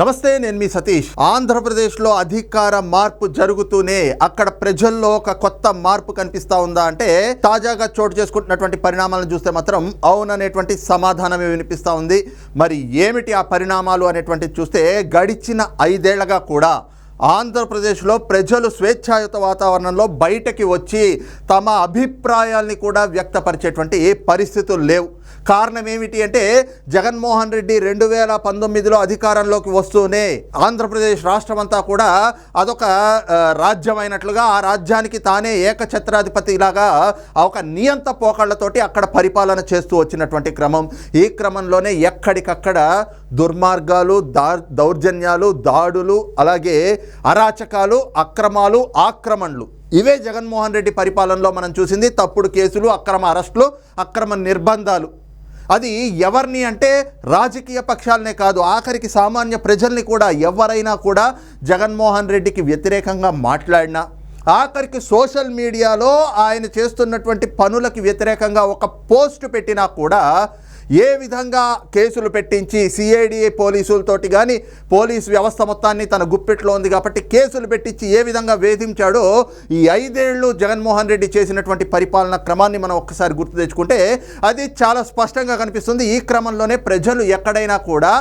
నమస్తే నేను మీ సతీష్. ఆంధ్రప్రదేశ్లో అధికార మార్పు జరుగుతూనే అక్కడ ప్రజల్లో ఒక కొత్త మార్పు కనిపిస్తా ఉందా అంటే తాజాగా చోటు చేసుకుంటున్నటువంటి పరిణామాలను చూస్తే మాత్రం అవుననేటువంటి సమాధానమే వినిపిస్తూ ఉంది. మరి ఏమిటి ఆ పరిణామాలు అనేటువంటిది చూస్తే గడిచిన ఐదేళ్ళగా కూడా ఆంధ్రప్రదేశ్లో ప్రజలు స్వేచ్ఛాయుత వాతావరణంలో బయటకి వచ్చి తమ అభిప్రాయాల్ని కూడా వ్యక్తపరిచేటువంటి పరిస్థితులు లేవు. కారణం ఏమిటి అంటే జగన్మోహన్ రెడ్డి రెండు వేల పంతొమ్మిదిలో అధికారంలోకి వస్తూనే ఆంధ్రప్రదేశ్ రాష్ట్రం అంతా కూడా అదొక రాజ్యమైనట్లుగా ఆ రాజ్యానికి తానే ఏకఛత్రాధిపతిలాగా ఒక నియంత పోకళ్ళతోటి అక్కడ పరిపాలన చేస్తూ వచ్చినటువంటి క్రమం. ఈ క్రమంలోనే ఎక్కడికక్కడ దుర్మార్గాలు దా దౌర్జన్యాలు దాడులు అలాగే అరాచకాలు అక్రమాలు ఆక్రమణలు ఇవే జగన్మోహన్ రెడ్డి పరిపాలనలో మనం చూసింది. తప్పుడు కేసులు అక్రమ అరెస్టులు అక్రమ నిర్బంధాలు. అది ఎవరిని అంటే రాజకీయ పక్షాలనే కాదు ఆఖరికి సామాన్య ప్రజల్ని కూడా ఎవరైనా కూడా జగన్మోహన్ రెడ్డికి వ్యతిరేకంగా మాట్లాడినా ఆఖరికి సోషల్ మీడియాలో ఆయన చేస్తున్నటువంటి పనులకి వ్యతిరేకంగా ఒక పోస్ట్ పెట్టినా కూడా ఏ విధంగా కేసులు పెట్టించి సిఐడి పోలీసులతోటి కానీ పోలీస్ వ్యవస్థ మొత్తాన్ని తన గుప్పిట్లో ఉంది కాబట్టి కేసులు పెట్టించి ఏ విధంగా వేధించాడో ఈ ఐదేళ్ళు జగన్మోహన్ రెడ్డి చేసినటువంటి పరిపాలన క్రమాన్ని మనం ఒక్కసారి గుర్తు తెచ్చుకుంటే అది చాలా స్పష్టంగా కనిపిస్తుంది. ఈ క్రమంలోనే ప్రజలు ఎక్కడైనా కూడా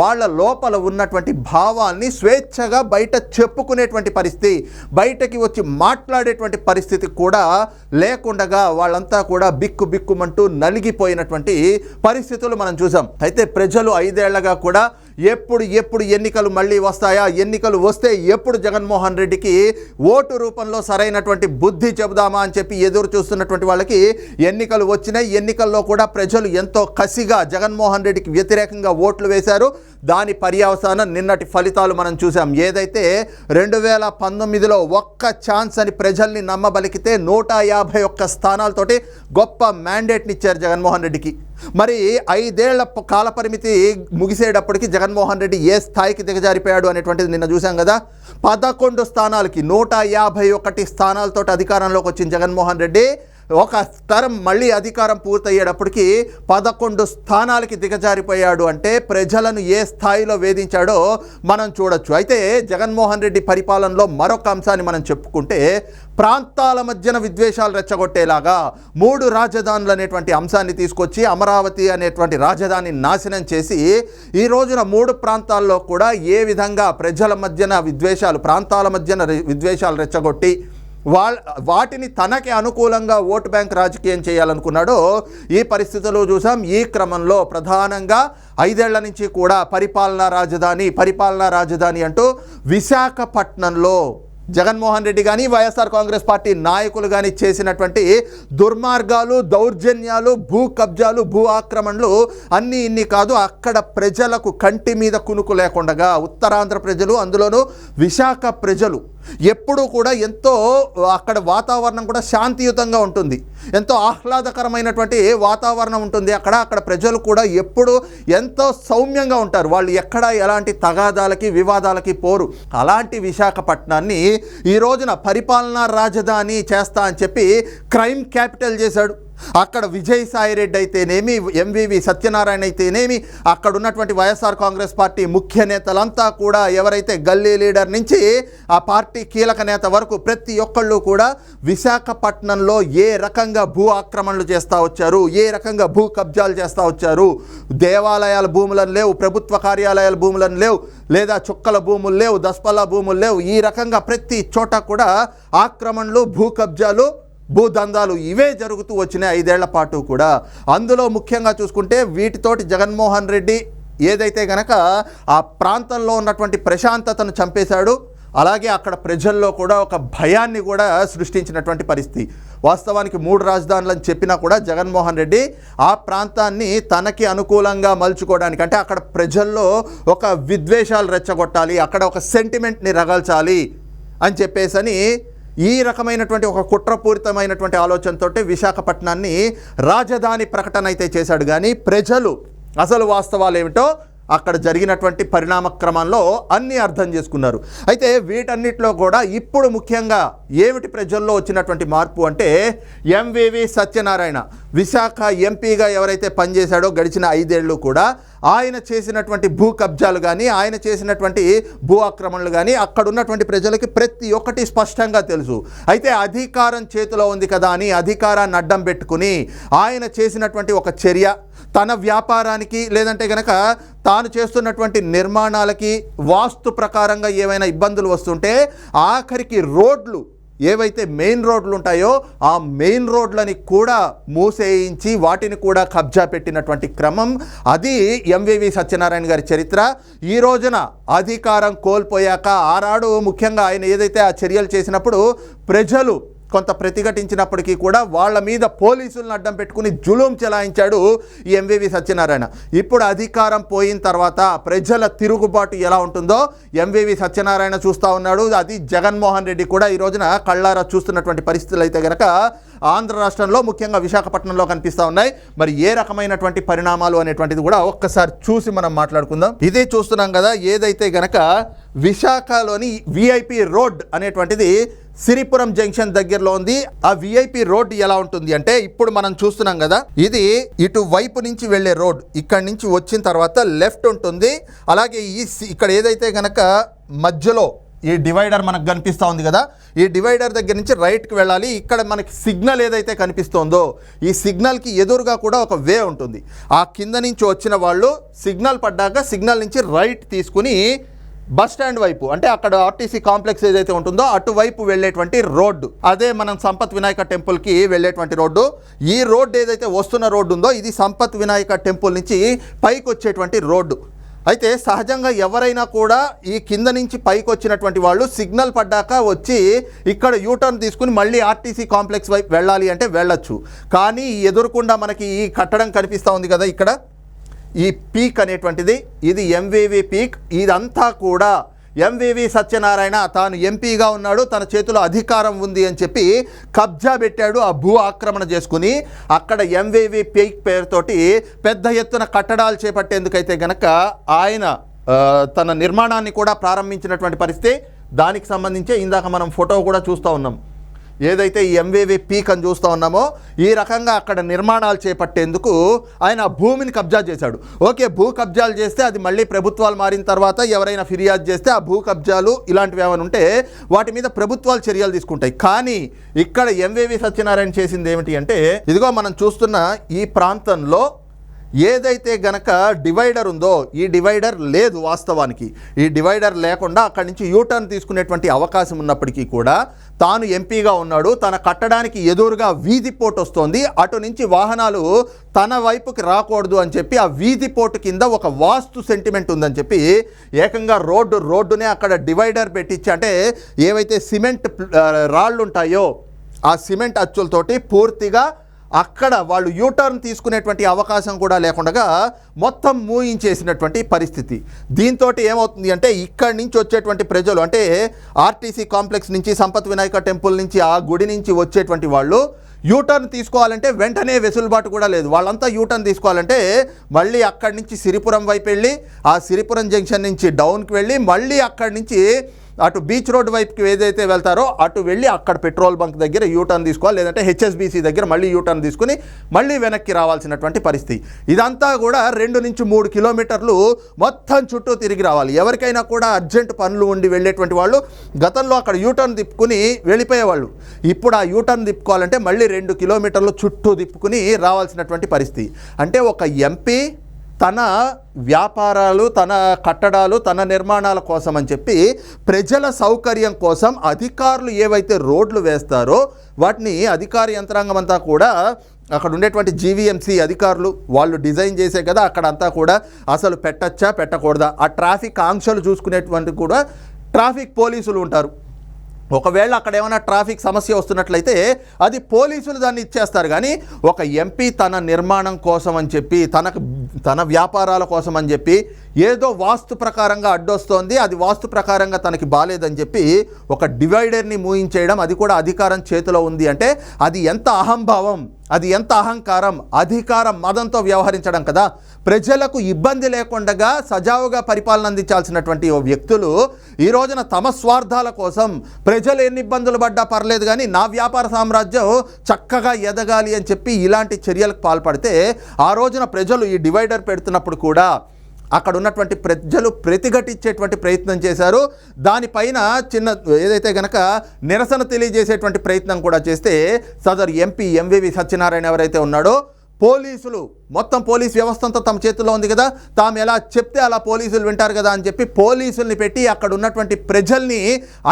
వాళ్ళ లోపల ఉన్నటువంటి భావాల్ని స్వేచ్ఛగా బయట చెప్పుకునేటువంటి పరిస్థితి బయటకి వచ్చి మాట్లాడేటువంటి పరిస్థితి కూడా లేకుండగా వాళ్ళంతా కూడా బిక్కు బిక్కుమంటూ నలిగిపోయినటువంటి పరిస్థితులు మనం చూసాం. అయితే ప్రజలు ఐదేళ్ళగా కూడా ఎప్పుడు ఎప్పుడు ఎన్నికలు మళ్ళీ వస్తాయా? ఎన్నికలు వస్తే ఎప్పుడు జగన్మోహన్ రెడ్డికి ఓటు రూపంలో సరైనటువంటి బుద్ధి చెబుదామా అని చెప్పి ఎదురు చూస్తున్నటువంటి వాళ్ళకి ఎన్నికలు వచ్చినాయి. ఎన్నికల్లో కూడా ప్రజలు ఎంతో కసిగా జగన్మోహన్ రెడ్డికి వ్యతిరేకంగా ఓట్లు వేశారు. దాని పర్యవసానం నిన్నటి ఫలితాలు మనం చూసాం. ఏదైతే రెండు వేల పంతొమ్మిదిలో ఒక్క ఛాన్స్ అని ప్రజల్ని నమ్మబలికితే నూట యాభై ఒక్క స్థానాలతోటి గొప్ప మ్యాండేట్ని ఇచ్చారు జగన్మోహన్ రెడ్డికి. మరి ఐదేళ్ళ కాలపరిమితి ముగిసేటప్పటికి జగన్మోహన్ రెడ్డి ఏ స్థాయికి దిగజారిపోయాడు అనేటువంటిది నిన్న చూసాం కదా. పదకొండు స్థానాలకి నూట యాభై ఒకటి స్థానాలతోటి అధికారంలోకి వచ్చిన జగన్మోహన్ రెడ్డి. ఒక తరం మళ్ళీ అధికారం పూర్తయ్యేటప్పటికి పదకొండు స్థానాలకి దిగజారిపోయాడు అంటే ప్రజలను ఏ స్థాయిలో వేధించాడో మనం చూడొచ్చు. అయితే జగన్మోహన్ రెడ్డి పరిపాలనలో మరొక అంశాన్ని మనం చెప్పుకుంటే ప్రాంతాల మధ్యన విద్వేషాలు రెచ్చగొట్టేలాగా మూడు రాజధానులు అనేటువంటి అంశాన్ని తీసుకొచ్చి అమరావతి అనేటువంటి రాజధాని నాశనం చేసి ఈ రోజున మూడు ప్రాంతాల్లో కూడా ఏ విధంగా ప్రజల మధ్యన విద్వేషాలు ప్రాంతాల మధ్యన విద్వేషాలు రెచ్చగొట్టి వాళ్ళ వాటిని తనకి అనుకూలంగా ఓటు బ్యాంక్ రాజకీయం చేయాలనుకున్నాడో ఈ పరిస్థితులు చూసాం. ఈ క్రమంలో ప్రధానంగా ఐదేళ్ళ నుంచి కూడా పరిపాలనా రాజధాని పరిపాలనా రాజధాని అంటూ విశాఖపట్నంలో జగన్మోహన్ రెడ్డి కానీ వైఎస్ఆర్ కాంగ్రెస్ పార్టీ నాయకులు కానీ చేసినటువంటి దుర్మార్గాలు దౌర్జన్యాలు భూ కబ్జాలు భూ ఆక్రమణలు అన్నీ ఇన్ని కాదు. అక్కడ ప్రజలకు కంటి మీద కునుకు లేకుండగా ఉత్తరాంధ్ర ప్రజలు అందులోనూ విశాఖ ప్రజలు ఎప్పుడూ కూడా ఎంతో అక్కడ వాతావరణం కూడా శాంతియుతంగా ఉంటుంది. ఎంతో ఆహ్లాదకరమైనటువంటి వాతావరణం ఉంటుంది అక్కడ. అక్కడ ప్రజలు కూడా ఎప్పుడు ఎంతో సౌమ్యంగా ఉంటారు. వాళ్ళు ఎక్కడ ఎలాంటి తగాదాలకి వివాదాలకి పోరు. అలాంటి విశాఖపట్నాన్ని ఈ రోజున పరిపాలనా రాజధాని చేస్తా అని చెప్పి క్రైమ్ క్యాపిటల్ చేశాడు. అక్కడ విజయసాయి రెడ్డి అయితేనేమి ఎంవివి సత్యనారాయణ అయితేనేమి అక్కడ ఉన్నటువంటి వైఎస్ఆర్ కాంగ్రెస్ పార్టీ ముఖ్య నేతలంతా కూడా ఎవరైతే గల్లీ లీడర్ నుంచి ఆ పార్టీ కీలక నేత వరకు ప్రతి ఒక్కళ్ళు కూడా విశాఖపట్నంలో ఏ రకంగా భూ ఆక్రమణలు చేస్తూ వచ్చారు ఏ రకంగా భూ కబ్జాలు చేస్తూ వచ్చారు దేవాలయాల భూములను లేవు ప్రభుత్వ కార్యాలయాల భూములను లేవు లేదా చుక్కల భూములు లేవు దస్పల్ల భూములు లేవు ఈ రకంగా ప్రతి చోట కూడా ఆక్రమణలు భూ కబ్జాలు భూదందాలు ఇవే జరుగుతూ వచ్చినాయి ఐదేళ్ళ పాటు కూడా. అందులో ముఖ్యంగా చూసుకుంటే వీటితోటి జగన్మోహన్ రెడ్డి ఏదైతే గనక ఆ ప్రాంతంలో ఉన్నటువంటి ప్రశాంతతను చంపేశాడు అలాగే అక్కడ ప్రజల్లో కూడా ఒక భయాన్ని కూడా సృష్టించినటువంటి పరిస్థితి. వాస్తవానికి మూడు రాజధానులని చెప్పినా కూడా జగన్మోహన్ రెడ్డి ఆ ప్రాంతాన్ని తనకి అనుకూలంగా మలుచుకోవడానికి అంటే అక్కడ ప్రజల్లో ఒక విద్వేషాలు రెచ్చగొట్టాలి అక్కడ ఒక సెంటిమెంట్ని రగల్చాలి అని చెప్పేసని ఈ రకమైనటువంటి ఒక కుట్రపూరితమైనటువంటి ఆలోచనతోటి విశాఖపట్నాన్ని రాజధాని ప్రకటన అయితే చేశాడు. కానీ ప్రజలు అసలు వాస్తవాలు ఏమిటో అక్కడ జరిగినటువంటి పరిణామ క్రమంలో అన్నీ అర్థం చేసుకున్నారు. అయితే వీటన్నిటిలో కూడా ఇప్పుడు ముఖ్యంగా ఏమిటి ప్రజల్లో వచ్చినటువంటి మార్పు అంటే ఎంవివి సత్యనారాయణ. విశాఖ ఎంపీగా ఎవరైతే పనిచేశాడో గడిచిన ఐదేళ్ళు కూడా ఆయన చేసినటువంటి భూ కబ్జాలు కానీ ఆయన చేసినటువంటి భూ ఆక్రమణలు కానీ అక్కడ ఉన్నటువంటి ప్రజలకి ప్రతి ఒక్కటి స్పష్టంగా తెలుసు. అయితే అధికారం చేతిలో ఉంది కదా అని అధికారాన్ని అడ్డం పెట్టుకుని ఆయన చేసినటువంటి ఒక చర్య తన వ్యాపారానికి లేదంటే గనక తాను చేస్తున్నటువంటి నిర్మాణాలకి వాస్తు ప్రకారంగా ఏవైనా ఇబ్బందులు వస్తుంటే ఆఖరికి రోడ్లు ఏవైతే మెయిన్ రోడ్లు ఉంటాయో ఆ మెయిన్ రోడ్లని కూడా మూసేయించి వాటిని కూడా కబ్జా పెట్టినటువంటి క్రమం. అది ఎంవివి సత్యనారాయణ గారి చరిత్ర. ఈ రోజున అధికారం కోల్పోయాక ఆనాడు ముఖ్యంగా ఆయన ఏదైతే ఆ చర్యలు చేసినప్పుడు ప్రజలు కొంత ప్రతిఘటించినప్పటికీ కూడా వాళ్ళ మీద పోలీసులను అడ్డం పెట్టుకుని జులుం చెలాయించాడు ఈ ఎంవివి సత్యనారాయణ. ఇప్పుడు అధికారం పోయిన తర్వాత ప్రజల తిరుగుబాటు ఎలా ఉంటుందో ఎంవివి సత్యనారాయణ చూస్తూ ఉన్నాడు. అది జగన్మోహన్ రెడ్డి కూడా ఈ రోజున కళ్ళారా చూస్తున్నటువంటి పరిస్థితులు అయితే గనక ఆంధ్ర రాష్ట్రంలో ముఖ్యంగా విశాఖపట్నంలో కనిపిస్తూ ఉన్నాయి. మరి ఏ రకమైనటువంటి పరిణామాలు అనేటువంటిది కూడా ఒక్కసారి చూసి మనం మాట్లాడుకుందాం. ఇదే చూస్తున్నాం కదా ఏదైతే గనక విశాఖలోని విఐపి రోడ్ అనేటువంటిది సిరిపురం జంక్షన్ దగ్గరలో ఉంది. ఆ విఐపి రోడ్ ఎలా ఉంటుంది అంటే ఇప్పుడు మనం చూస్తున్నాం కదా ఇది ఇటు వైపు నుంచి వెళ్ళే రోడ్ ఇక్కడ నుంచి వచ్చిన తర్వాత లెఫ్ట్ ఉంటుంది. అలాగే ఈ సి- ఇక్కడ ఏదైతే కనుక మధ్యలో ఈ డివైడర్ మనకు కనిపిస్తూ ఉంది కదా ఈ డివైడర్ దగ్గర నుంచి రైట్కి వెళ్ళాలి. ఇక్కడ మనకి సిగ్నల్ ఏదైతే కనిపిస్తోందో ఈ సిగ్నల్కి ఎదురుగా కూడా ఒక వే ఉంటుంది. ఆ కింద నుంచి వచ్చిన వాళ్ళు సిగ్నల్ పడ్డాక సిగ్నల్ నుంచి రైట్ తీసుకుని బస్ స్టాండ్ వైపు అంటే అక్కడ ఆర్టీసీ కాంప్లెక్స్ ఏదైతే ఉంటుందో అటువైపు వెళ్ళేటువంటి రోడ్డు. అదే మనం సంపత్ వినాయక టెంపుల్కి వెళ్ళేటువంటి రోడ్డు. ఈ రోడ్డు ఏదైతే వస్తున్న రోడ్డు ఉందో ఇది సంపత్ వినాయక టెంపుల్ నుంచి పైకి వచ్చేటువంటి రోడ్డు. అయితే సహజంగా ఎవరైనా కూడా ఈ కింద నుంచి పైకి వచ్చినటువంటి వాళ్ళు సిగ్నల్ పడ్డాక వచ్చి ఇక్కడ యూటర్న్ తీసుకుని మళ్ళీ ఆర్టీసీ కాంప్లెక్స్ వైపు వెళ్ళాలి అంటే వెళ్ళొచ్చు. కానీ ఎదురుకుండా మనకి ఈ కట్టడం కనిపిస్తూ ఉంది కదా ఇక్కడ. ఈ పీక్ అనేటువంటిది ఇది ఎంవివి పీక్. ఇదంతా కూడా ఎంవివి సత్యనారాయణ తాను ఎంపీగా ఉన్నాడు తన చేతిలో అధికారం ఉంది అని చెప్పి కబ్జా పెట్టాడు ఆ భూ ఆక్రమణ చేసుకుని. అక్కడ ఎంవివి పీక్ పేరుతోటి పెద్ద ఎత్తున కట్టడాలు చేపట్టేందుకైతే గనక ఆయన తన నిర్మాణాన్ని కూడా ప్రారంభించినటువంటి పరిస్థితి. దానికి సంబంధించే ఇందాక మనం ఫోటో కూడా చూస్తూ ఉన్నాం. ఏదైతే ఈ ఎంవేవి పీక్ అని చూస్తూ ఉన్నామో ఈ రకంగా అక్కడ నిర్మాణాలు చేపట్టేందుకు ఆయన భూమిని కబ్జా చేశాడు. ఓకే భూ కబ్జాలు చేస్తే అది మళ్ళీ ప్రభుత్వాలు మారిన తర్వాత ఎవరైనా ఫిర్యాదు చేస్తే ఆ భూ కబ్జాలు ఇలాంటివి ఏమైనా ఉంటే వాటి మీద ప్రభుత్వాలు చర్యలు తీసుకుంటాయి. కానీ ఇక్కడ ఎంవేవి సత్యనారాయణ చేసింది ఏమిటి అంటే ఇదిగో మనం చూస్తున్న ఈ ప్రాంతంలో ఏదైతే గనక డివైడర్ ఉందో ఈ డివైడర్ లేదు వాస్తవానికి. ఈ డివైడర్ లేకుండా అక్కడి నుంచి యూటర్న్ తీసుకునేటువంటి అవకాశం ఉన్నప్పటికీ కూడా తాను ఎంపీగా ఉన్నాడు. తన కట్టడానికి ఎదురుగా వీధి పోటు వస్తోంది. అటు నుంచి వాహనాలు తన వైపుకి రాకూడదు అని చెప్పి ఆ వీధి పోటు కింద ఒక వాస్తు సెంటిమెంట్ ఉందని చెప్పి ఏకంగా రోడ్డు రోడ్డునే అక్కడ డివైడర్ పెట్టించి అంటే ఏవైతే సిమెంట్ రాళ్ళు ఉంటాయో ఆ సిమెంట్ అచ్చులతోటి పూర్తిగా అక్కడ వాళ్ళు యూటర్న్ తీసుకునేటువంటి అవకాశం కూడా లేకుండా మొత్తం మూయించేసినటువంటి పరిస్థితి. దీంతో ఏమవుతుంది అంటే ఇక్కడి నుంచి వచ్చేటువంటి ప్రజలు అంటే ఆర్టీసీ కాంప్లెక్స్ నుంచి సంపత్ వినాయక టెంపుల్ నుంచి ఆ గుడి నుంచి వచ్చేటువంటి వాళ్ళు యూటర్న్ తీసుకోవాలంటే వెంటనే వెసులుబాటు కూడా లేదు. వాళ్ళంతా యూటర్న్ తీసుకోవాలంటే మళ్ళీ అక్కడి నుంచి సిరిపురం వైపు వెళ్ళి ఆ సిరిపురం జంక్షన్ నుంచి డౌన్కి వెళ్ళి మళ్ళీ అక్కడి నుంచి అటు బీచ్ రోడ్ వైపుకి ఏదైతే వెళ్తారో అటు వెళ్ళి అక్కడ పెట్రోల్ బంక్ దగ్గర యూటర్న్ తీసుకోవాలి లేదంటే హెచ్ఎస్బీసీ దగ్గర మళ్ళీ యూటర్న్ తీసుకుని మళ్ళీ వెనక్కి రావాల్సినటువంటి పరిస్థితి. ఇదంతా కూడా రెండు నుంచి మూడు కిలోమీటర్లు మొత్తం చుట్టూ తిరిగి రావాలి. ఎవరికైనా కూడా అర్జెంట్ పనులు ఉండి వెళ్ళేటువంటి వాళ్ళు గతంలో అక్కడ యూటర్న్ తిప్పుకుని వెళ్ళిపోయేవాళ్ళు. ఇప్పుడు ఆ యూటర్న్ తిప్పుకోవాలంటే మళ్ళీ రెండు కిలోమీటర్లు చుట్టూ తిప్పుకుని రావాల్సినటువంటి పరిస్థితి. అంటే ఒక ఎంపీ తన వ్యాపారాలు తన కట్టడాలు తన నిర్మాణాల కోసం అని చెప్పి ప్రజల సౌకర్యం కోసం అధికారులు ఏవైతే రోడ్లు వేస్తారో వాటిని అధికార యంత్రాంగం అంతా కూడా అక్కడ ఉండేటువంటి జీవీఎంసీ అధికారులు వాళ్ళు డిజైన్ చేసే కదా అక్కడ అంతా కూడా అసలు పెట్టచ్చా పెట్టకూడదా? ఆ ట్రాఫిక్ ఆంక్షలు చూసుకునేటువంటి కూడా ట్రాఫిక్ పోలీసులు ఉంటారు. ఒకవేళ అక్కడ ఏమైనా ట్రాఫిక్ సమస్య వస్తున్నట్లయితే అది పోలీసులు దాన్ని ఇచ్చేస్తారు. కానీ ఒక ఎంపీ తన నిర్మాణం కోసం అని చెప్పి తనకు తన వ్యాపారాల కోసం అని చెప్పి ఏదో వాస్తు ప్రకారంగా అడ్డొస్తోంది అది వాస్తు ప్రకారంగా తనకి బాలేదని చెప్పి ఒక డివైడర్ని మూయించేయడం అది కూడా అధికారం చేతిలో ఉంది అంటే అది ఎంత అహంభావం అది ఎంత అహంకారం అధికార మదంతో వ్యవహరించడం కదా. ప్రజలకు ఇబ్బంది లేకుండా సజావుగా పరిపాలన అందించాల్సినటువంటి ఓ వ్యక్తులు ఈ రోజున తమ స్వార్థాల కోసం ప్రజలు ఎన్ని ఇబ్బందులు పడ్డా పర్లేదు కానీ నా వ్యాపార సామ్రాజ్యం చక్కగా ఎదగాలి అని చెప్పి ఇలాంటి చర్యలకు పాల్పడితే ఆ రోజున ప్రజలు ఈ డివైడర్ పెడుతున్నప్పుడు కూడా అక్కడ ఉన్నటువంటి ప్రజలు ప్రతిఘటించేటువంటి ప్రయత్నం చేశారు. దానిపైన చిన్న ఏదైతే గనక నిరసన తెలియజేసేటువంటి ప్రయత్నం కూడా చేస్తే సదరు ఎంపీ ఎంవివి సత్యనారాయణ ఎవరైతే ఉన్నాడో పోలీసులు మొత్తం పోలీస్ వ్యవస్థ అంతా తమ చేతిలో ఉంది కదా. తాము ఎలా చెప్తే అలా పోలీసులు వింటారు కదా అని చెప్పి పోలీసుల్ని పెట్టి అక్కడ ఉన్నటువంటి ప్రజల్ని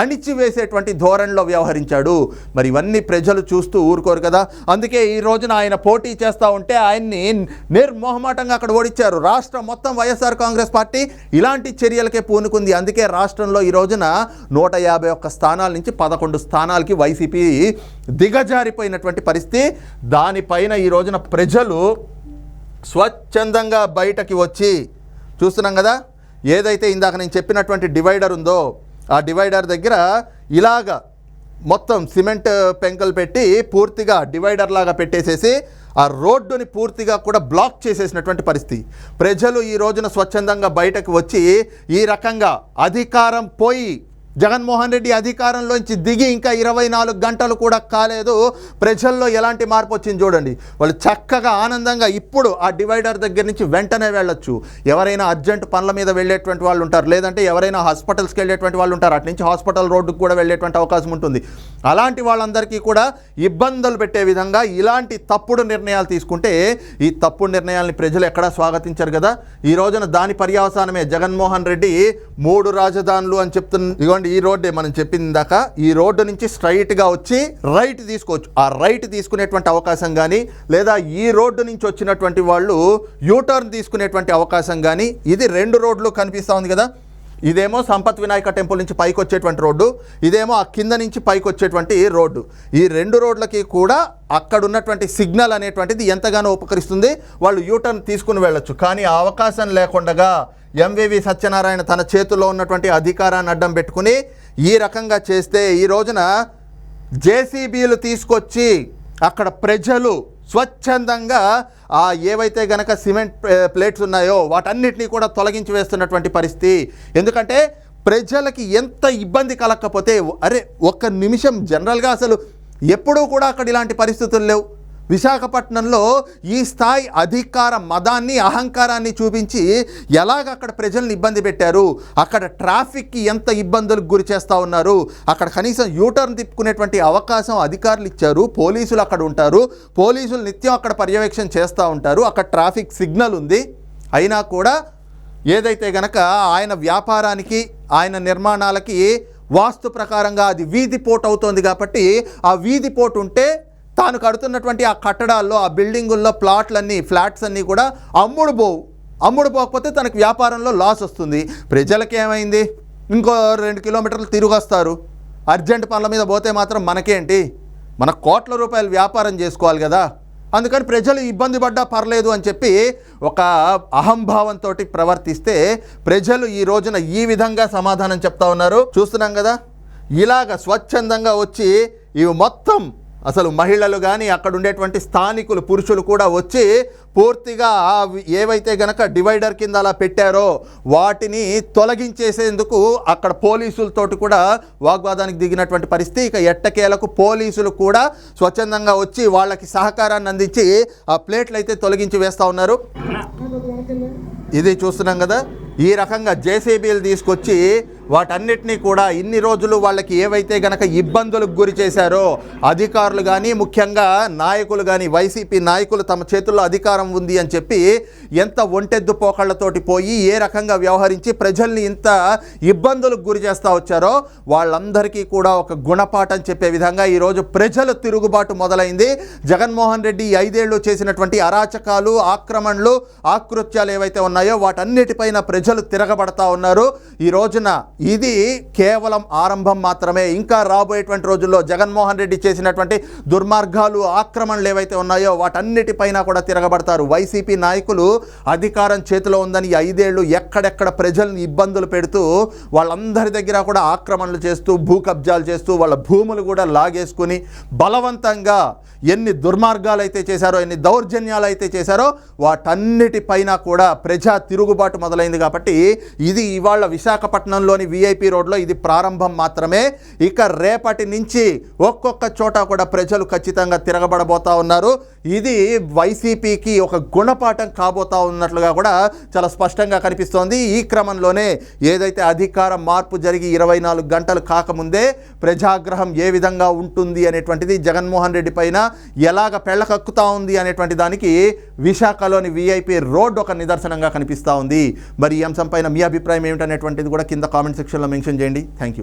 అణిచివేసేటువంటి ధోరణిలో వ్యవహరించాడు. మరి ఇవన్నీ ప్రజలు చూస్తూ ఊరుకోరు కదా. అందుకే ఈ రోజున ఆయన పోటీ చేస్తూ ఉంటే ఆయన్ని నిర్మోహమాటంగా అక్కడ ఓడించారు. రాష్ట్రం మొత్తం వైఎస్ఆర్ కాంగ్రెస్ పార్టీ ఇలాంటి చర్యలకే పూనుకుంది. అందుకే రాష్ట్రంలో ఈ రోజున నూట యాభై ఒక్క స్థానాల నుంచి పదకొండు స్థానాలకి వైసీపీ దిగజారిపోయినటువంటి పరిస్థితి. దానిపైన ఈ రోజున ప్రజలు స్వచ్ఛందంగా బయటకి వచ్చి చూస్తున్నాం కదా ఏదైతే ఇందాక నేను చెప్పినటువంటి డివైడర్ ఉందో ఆ డివైడర్ దగ్గర ఇలాగ మొత్తం సిమెంట్ పెంకలు పెట్టి పూర్తిగా డివైడర్ లాగా పెట్టేసేసి ఆ రోడ్డుని పూర్తిగా కూడా బ్లాక్ చేసేసినటువంటి పరిస్థితి. ప్రజలు ఈ రోజున స్వచ్ఛందంగా బయటకు వచ్చి ఈ రకంగా అధికారం పోయి జగన్మోహన్ రెడ్డి అధికారంలోంచి దిగి ఇంకా ఇరవై నాలుగు గంటలు కూడా కాలేదు. ప్రజల్లో ఎలాంటి మార్పు వచ్చింది చూడండి. వాళ్ళు చక్కగా ఆనందంగా ఇప్పుడు ఆ డివైడర్ దగ్గర నుంచి వెంటనే వెళ్ళొచ్చు. ఎవరైనా అర్జెంట్ పనుల మీద వెళ్ళేటువంటి వాళ్ళు ఉంటారు. లేదంటే ఎవరైనా హాస్పిటల్స్కి వెళ్ళేటువంటి వాళ్ళు ఉంటారు. అటు నుంచి హాస్పిటల్ రోడ్డుకు కూడా వెళ్ళేటువంటి అవకాశం ఉంటుంది. అలాంటి వాళ్ళందరికీ కూడా ఇబ్బందులు పెట్టే విధంగా ఇలాంటి తప్పుడు నిర్ణయాలు తీసుకుంటే ఈ తప్పుడు నిర్ణయాల్ని ప్రజలు ఎక్కడా స్వాగతించారు కదా. ఈ రోజున దాని పర్యవసానమే జగన్మోహన్ రెడ్డి మూడు రాజధానులు అని చెప్తున్న చూడండి ఈ రోడ్డే మనం చెప్పింది ఇందాక ఈ రోడ్డు నుంచి స్ట్రైట్గా వచ్చి రైట్ తీసుకోవచ్చు. ఆ రైట్ తీసుకునేటువంటి అవకాశం కానీ లేదా ఈ రోడ్డు నుంచి వచ్చినటువంటి వాళ్ళు యూటర్న్ తీసుకునేటువంటి అవకాశం కానీ ఇది రెండు రోడ్లు కనిపిస్తూ ఉంది కదా. ఇదేమో సంపత్ వినాయక టెంపుల్ నుంచి పైకి వచ్చేటువంటి రోడ్డు ఇదేమో ఆ కింద నుంచి పైకి వచ్చేటువంటి రోడ్డు. ఈ రెండు రోడ్లకి కూడా అక్కడ ఉన్నటువంటి సిగ్నల్ అనేటువంటిది ఎంతగానో ఉపకరిస్తుంది. వాళ్ళు యూటర్న్ తీసుకుని వెళ్ళొచ్చు. కానీ ఆ అవకాశం లేకుండా ఎంవివి సత్యనారాయణ తన చేతుల్లో ఉన్నటువంటి అధికారాన్ని అడ్డం పెట్టుకుని ఈ రకంగా చేస్తే ఈ రోజున జేసీబీలు తీసుకొచ్చి అక్కడ ప్రజలు స్వచ్ఛందంగా ఆ ఏవైతే గనక సిమెంట్ ప్లేట్స్ ఉన్నాయో వాటన్నిటినీ కూడా తొలగించి వేస్తున్నటువంటి పరిస్థితి. ఎందుకంటే ప్రజలకి ఎంత ఇబ్బంది కలగకపోతే అరే ఒక్క నిమిషం జనరల్గా అసలు ఎప్పుడూ కూడా అక్కడ ఇలాంటి పరిస్థితులు లేవు. విశాఖపట్నంలో ఈ స్థాయి అధికార మదాన్ని అహంకారాన్ని చూపించి ఎలాగ అక్కడ ప్రజల్ని ఇబ్బంది పెట్టారు? అక్కడ ట్రాఫిక్కి ఎంత ఇబ్బందులకు గురి చేస్తూ ఉన్నారు? అక్కడ కనీసం యూటర్న్ తిప్పుకునేటువంటి అవకాశం అధికారులు ఇచ్చారు పోలీసులు అక్కడ ఉంటారు పోలీసులు నిత్యం అక్కడ పర్యవేక్షణ చేస్తూ ఉంటారు అక్కడ ట్రాఫిక్ సిగ్నల్ ఉంది. అయినా కూడా ఏదైతే గనక ఆయన వ్యాపారానికి ఆయన నిర్మాణాలకి వాస్తు ప్రకారంగా అది వీధి పోటు అవుతోంది కాబట్టి ఆ వీధి పోటు ఉంటే తాను కడుతున్నటువంటి ఆ కట్టడాల్లో ఆ బిల్డింగుల్లో ప్లాట్లన్నీ ఫ్లాట్స్ అన్నీ కూడా అమ్ముడు పోవు అమ్ముడు పోకపోతే తనకు వ్యాపారంలో లాస్ వస్తుంది. ప్రజలకి ఏమైంది? ఇంకో రెండు కిలోమీటర్లు తిరిగి వస్తారు అర్జెంట్ పనుల మీద పోతే మాత్రం మనకేంటి? మన కోట్ల రూపాయలు వ్యాపారం చేసుకోవాలి కదా. అందుకని ప్రజలు ఇబ్బంది పడ్డా పర్లేదు అని చెప్పి ఒక అహంభావంతో ప్రవర్తిస్తే ప్రజలు ఈ రోజున ఈ విధంగా సమాధానం చెప్తా ఉన్నారు. చూస్తున్నాం కదా? ఇలాగ స్వచ్ఛందంగా వచ్చి ఇవి మొత్తం అసలు మహిళలు కానీ అక్కడ ఉండేటువంటి స్థానికులు పురుషులు కూడా వచ్చి పూర్తిగా ఏవైతే గనక డివైడర్ కింద అలా పెట్టారో వాటిని తొలగించేసేందుకు అక్కడ పోలీసులతోటి కూడా వాగ్వాదానికి దిగినటువంటి పరిస్థితి. ఇక ఎట్టకేలకు పోలీసులు కూడా స్వచ్ఛందంగా వచ్చి వాళ్ళకి సహకారాన్ని అందించి ఆ ప్లేట్లు అయితే తొలగించి వేస్తూ ఉన్నారు. ఇది చూస్తున్నాం కదా. ఈ రకంగా జేసీబీలు తీసుకొచ్చి వాటన్నిటినీ కూడా ఇన్ని రోజులు వాళ్ళకి ఏవైతే గనక ఇబ్బందులకు గురి చేశారో అధికారులు కానీ ముఖ్యంగా నాయకులు కానీ వైసీపీ నాయకులు తమ చేతుల్లో అధికారం ఉంది అని చెప్పి ఎంత ఒంటెద్దు పోకళ్ళతోటి పోయి ఏ రకంగా వ్యవహరించి ప్రజల్ని ఇంత ఇబ్బందులకు గురి చేస్తూ వచ్చారో వాళ్ళందరికీ కూడా ఒక గుణపాఠం చెప్పే విధంగా ఈరోజు ప్రజల తిరుగుబాటు మొదలైంది. జగన్మోహన్ రెడ్డి ఐదేళ్ళు చేసినటువంటి అరాచకాలు ఆక్రమణలు ఆకృత్యాలు ఏవైతే ఉన్నాయో వాటన్నిటిపైన ప్రజలు ప్రజలు తిరగబడతా ఉన్నారు. ఈ రోజున ఇది కేవలం ఆరంభం మాత్రమే. ఇంకా రాబోయేటువంటి రోజుల్లో జగన్మోహన్ రెడ్డి చేసినటువంటి దుర్మార్గాలు ఆక్రమణలు ఏవైతే ఉన్నాయో వాటన్నిటిపైన కూడా తిరగబడతారు. వైసీపీ నాయకులు అధికారం చేతిలో ఉందని ఐదేళ్ళు ఎక్కడెక్కడ ప్రజల్ని ఇబ్బందులు పెడుతూ వాళ్ళందరి దగ్గర కూడా ఆక్రమణలు చేస్తూ భూ కబ్జాలు చేస్తూ వాళ్ళ భూములు కూడా లాగేసుకుని బలవంతంగా ఎన్ని దుర్మార్గాలు అయితే చేశారో ఎన్ని దౌర్జన్యాలు అయితే చేశారో వాటన్నిటిపైన కూడా ప్రజా తిరుగుబాటు మొదలైంది కాబట్టి ఇది ఇవాళ విశాఖపట్నంలోని విఐపి రోడ్లో ఇది ప్రారంభం మాత్రమే. ఇక రేపటి నుంచి ఒక్కొక్క చోట కూడా ప్రజలు ఖచ్చితంగా తిరగబడబోతా ఉన్నారు. ఇది వైసీపీకి ఒక గుణపాఠం కాబోతా ఉన్నట్లుగా కూడా చాలా స్పష్టంగా కనిపిస్తోంది. ఈ క్రమంలోనే ఏదైతే అధికార మార్పు జరిగి ఇరవై నాలుగు గంటలు కాకముందే ప్రజాగ్రహం ఏ విధంగా ఉంటుంది అనేటువంటిది జగన్మోహన్ రెడ్డి పైన ఎలాగ పెళ్ళకక్కుతా ఉంది అనేటువంటి దానికి విశాఖలోని విఐపి రోడ్ ఒక నిదర్శనంగా కనిపిస్తూ ఉంది. మరి ఈ అంశం పైన మీ అభిప్రాయం ఏమిటనేటువంటిది కూడా కింద కామెంట్ సెక్షన్లో మెన్షన్ చేయండి. Thank you